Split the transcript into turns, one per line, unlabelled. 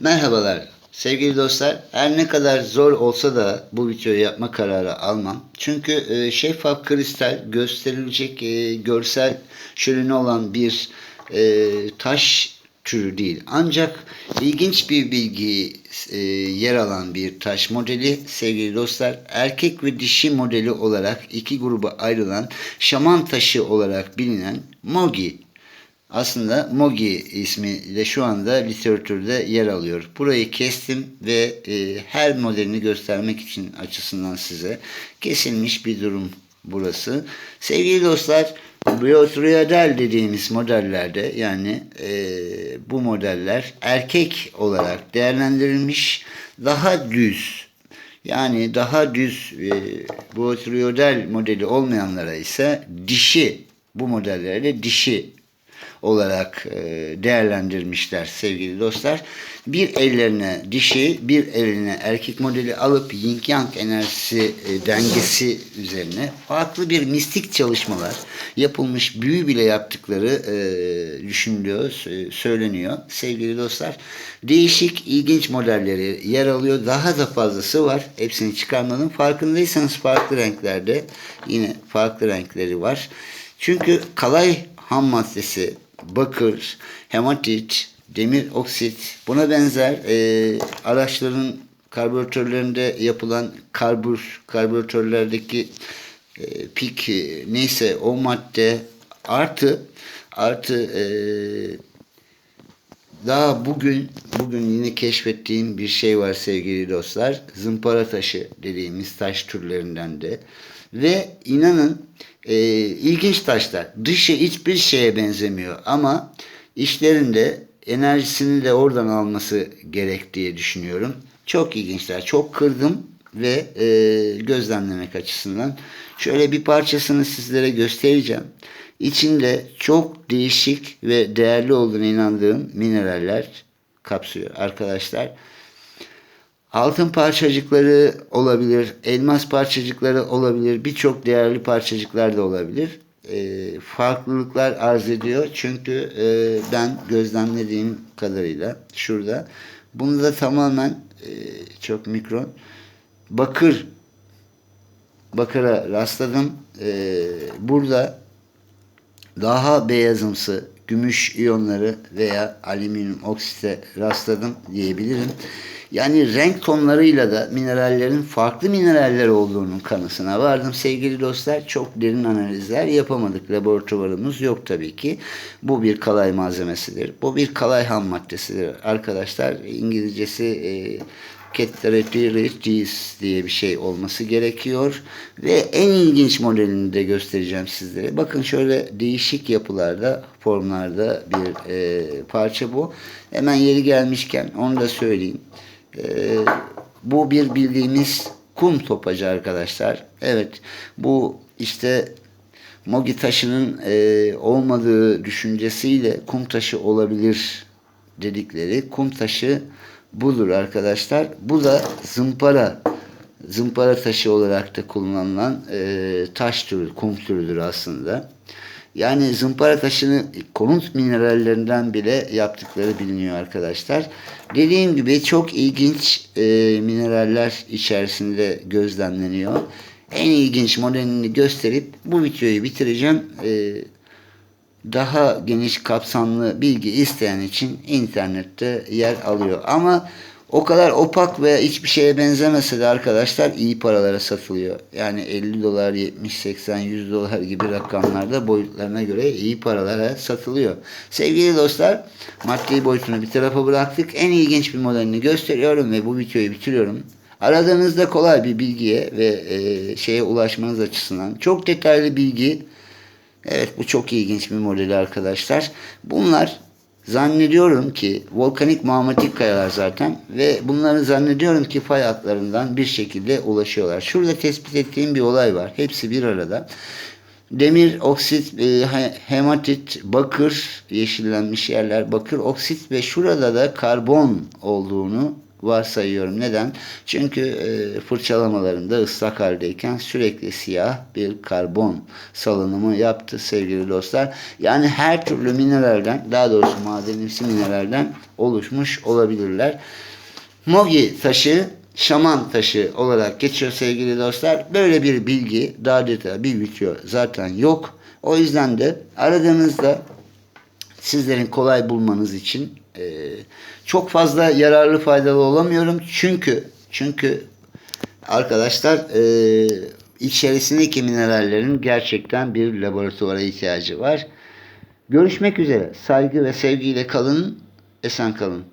Merhabalar sevgili dostlar. Her ne kadar zor olsa da bu videoyu yapma kararı almam. Çünkü e, şeffaf kristal gösterilecek e, görsel şöleni olan bir e, taş türü değil. Ancak ilginç bir bilgi e, yer alan bir taş modeli sevgili dostlar. Erkek ve dişi modeli olarak iki gruba ayrılan şaman taşı olarak bilinen Mogi aslında Mogi ismi de şu anda literatürde yer alıyor. Burayı kestim ve e, her modelini göstermek için açısından size kesilmiş bir durum burası. Sevgili dostlar, Biotriadel dediğimiz modellerde yani e, bu modeller erkek olarak değerlendirilmiş daha düz yani daha düz e, Biotriadel modeli olmayanlara ise dişi bu modellerde dişi olarak e, değerlendirmişler sevgili dostlar. Bir ellerine dişi, bir eline erkek modeli alıp yin yang enerjisi e, dengesi üzerine farklı bir mistik çalışmalar yapılmış büyü bile yaptıkları e, düşünülüyor, sö- söyleniyor sevgili dostlar. Değişik, ilginç modelleri yer alıyor. Daha da fazlası var. Hepsini çıkarmadım. Farkındaysanız farklı renklerde yine farklı renkleri var. Çünkü kalay ham maddesi bakır, hematit, demir oksit buna benzer e, araçların karbüratörlerinde yapılan karbür, karbüratörlerdeki e, pik e, neyse o madde artı artı e, daha bugün bugün yine keşfettiğim bir şey var sevgili dostlar. Zımpara taşı dediğimiz taş türlerinden de. Ve inanın e, ilginç taşlar. Dışı hiçbir şeye benzemiyor ama işlerinde enerjisini de oradan alması gerek diye düşünüyorum. Çok ilginçler. Çok kırdım ve e, gözlemlemek açısından. Şöyle bir parçasını sizlere göstereceğim. İçinde çok değişik ve değerli olduğuna inandığım mineraller kapsıyor arkadaşlar. Altın parçacıkları olabilir, elmas parçacıkları olabilir, birçok değerli parçacıklar da olabilir. E, farklılıklar arz ediyor çünkü e, ben gözlemlediğim kadarıyla şurada bunu da tamamen e, çok mikron bakır bakıra rastladım. E, burada daha beyazımsı gümüş iyonları veya alüminyum oksite rastladım diyebilirim. Yani renk tonlarıyla da minerallerin farklı mineraller olduğunun kanısına vardım sevgili dostlar. Çok derin analizler yapamadık. Laboratuvarımız yok tabii ki. Bu bir kalay malzemesidir. Bu bir kalay ham maddesidir arkadaşlar. İngilizcesi e, Categories diye bir şey olması gerekiyor. Ve en ilginç modelini de göstereceğim sizlere. Bakın şöyle değişik yapılarda, formlarda bir e, parça bu. Hemen yeri gelmişken onu da söyleyeyim. E, bu bir bildiğimiz kum topacı arkadaşlar. Evet bu işte Mogi taşının e, olmadığı düşüncesiyle kum taşı olabilir dedikleri kum taşı budur arkadaşlar. Bu da zımpara zımpara taşı olarak da kullanılan e, taş türü, kum türüdür aslında. Yani zımpara taşını konut minerallerinden bile yaptıkları biliniyor arkadaşlar. Dediğim gibi çok ilginç e, mineraller içerisinde gözlemleniyor. En ilginç modelini gösterip bu videoyu bitireceğim. E, daha geniş kapsamlı bilgi isteyen için internette yer alıyor. Ama o kadar opak ve hiçbir şeye benzemese de arkadaşlar iyi paralara satılıyor. Yani 50 dolar, 70, 80, 100 dolar gibi rakamlarda boyutlarına göre iyi paralara satılıyor. Sevgili dostlar maddi boyutunu bir tarafa bıraktık. En ilginç bir modelini gösteriyorum ve bu videoyu bitiriyorum. Aradığınızda kolay bir bilgiye ve e, şeye ulaşmanız açısından çok detaylı bilgi Evet bu çok ilginç bir modeli arkadaşlar. Bunlar zannediyorum ki volkanik magmatik kayalar zaten ve bunları zannediyorum ki fay hatlarından bir şekilde ulaşıyorlar. Şurada tespit ettiğim bir olay var. Hepsi bir arada. Demir, oksit, e, hematit, bakır, yeşillenmiş yerler, bakır, oksit ve şurada da karbon olduğunu varsayıyorum. Neden? Çünkü e, fırçalamalarında ıslak haldeyken sürekli siyah bir karbon salınımı yaptı sevgili dostlar. Yani her türlü mineralden daha doğrusu madenimsi mineralden oluşmuş olabilirler. Mogi taşı şaman taşı olarak geçiyor sevgili dostlar. Böyle bir bilgi daha detaylı bir video zaten yok. O yüzden de aradığınızda sizlerin kolay bulmanız için e, çok fazla yararlı faydalı olamıyorum. Çünkü çünkü arkadaşlar e, içerisindeki minerallerin gerçekten bir laboratuvara ihtiyacı var. Görüşmek üzere. Saygı ve sevgiyle kalın. Esen kalın.